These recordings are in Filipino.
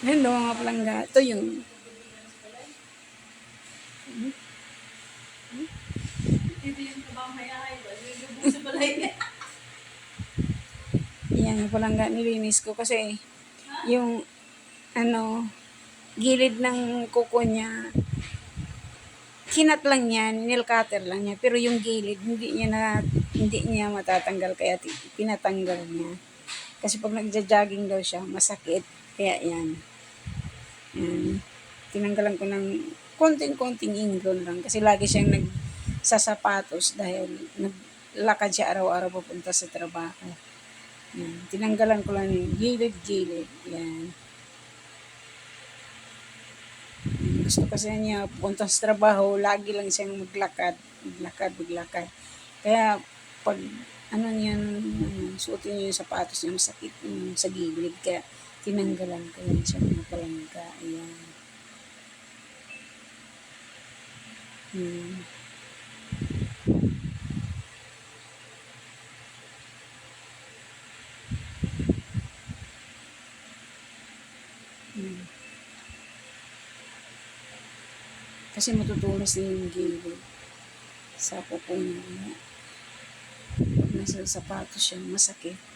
Hello mga palangga. Ito yung Dito yung tabang hayahay ba? Yung buso pala yun. yan palangga nilinis ko kasi yung ano gilid ng kuko niya kinat lang niya, nail cutter lang niya, pero yung gilid hindi niya na hindi niya matatanggal kaya pinatanggal niya. Kasi pag nagja-jogging daw siya, masakit. Kaya yan. Yan. Tinanggalan ko ng konting-konting ingon lang kasi lagi siyang nagsasapatos dahil naglakad siya araw-araw papunta sa trabaho. Yan. Tinanggalan ko lang yung gilid-gilid. Yan. Gusto kasi niya pupunta sa trabaho, lagi lang siyang maglakad, maglakad, maglakad. Kaya pag ano niya, ano, suotin niya yung sapatos niya, masakit yung sa gilid. Kaya tinanggalan ko yan siya mga palangga. Ayan. Hmm. Hmm. Kasi matutulas din yung gilid sa pupo niya. Pag nasa sapatos siya, masakit.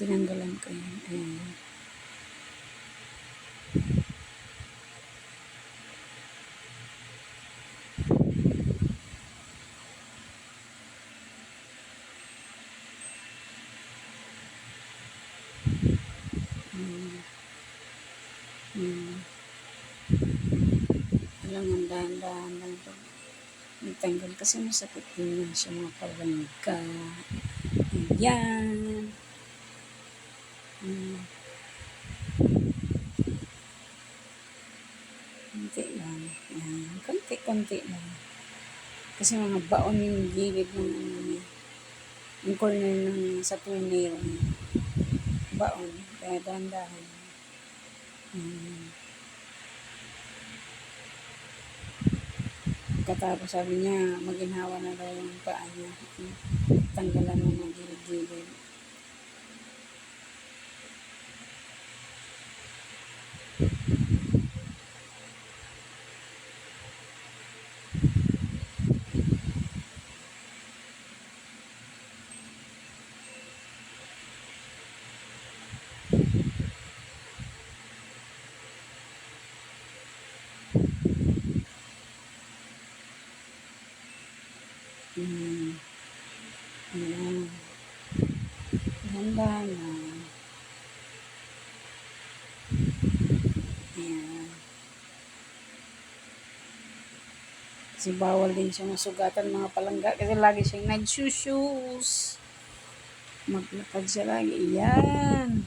Tinanggalan ko yan. Ayan. Hmm. Hmm. Kailangan dahan-dahan lang ito. Kasi masakit din yan siya mga palangga. Ayan. Hmm. Konti lang. Ayan. Konti-konti lang. Kasi mga baon yung gilid ng ano niya. Yung corner ng sa tunnel. Baon. Kaya dahan-dahan. Hmm. Katapos sabi niya, maginhawa na daw yung paa niya. Tanggalan ng gilid-gilid. Hmm. Ayan. Ganda na. Ayan. Kasi bawal din siya masugatan mga palangga kasi lagi siyang nagsushoes. Maglakad siya lagi. Ayan.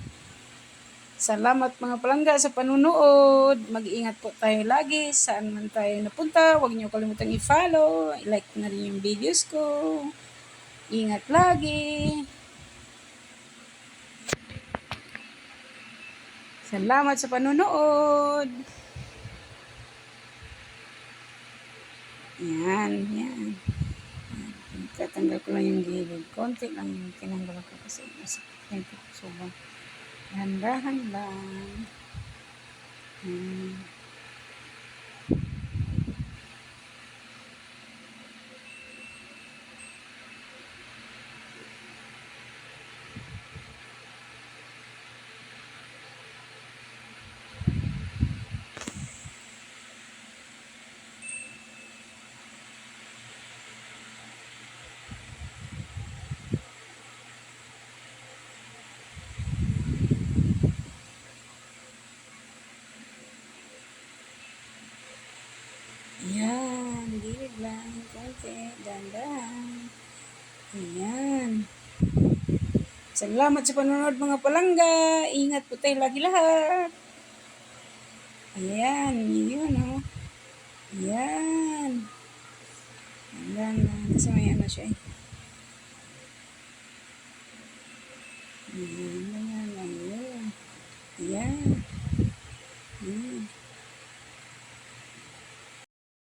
Salamat mga palangga sa panunood. Mag-iingat po tayo lagi. Saan man tayo napunta. Huwag niyo kalimutang i-follow. I-like na rin yung videos ko. Ingat lagi. Salamat sa panunood. Yan, yan. Tatanggal ko lang yung gilid. Konti lang yung tinanggal ko kasi masakit yung sobrang. Dahan-dahan lang. Hmm. Yan, gilid lang. Konti, dandan. Ayan. Salamat sa panonood mga palangga. Ingat po tayo lagi lahat. Ayan, yun oh. Ayan. Lang. Kasi may ano siya eh. Ayan.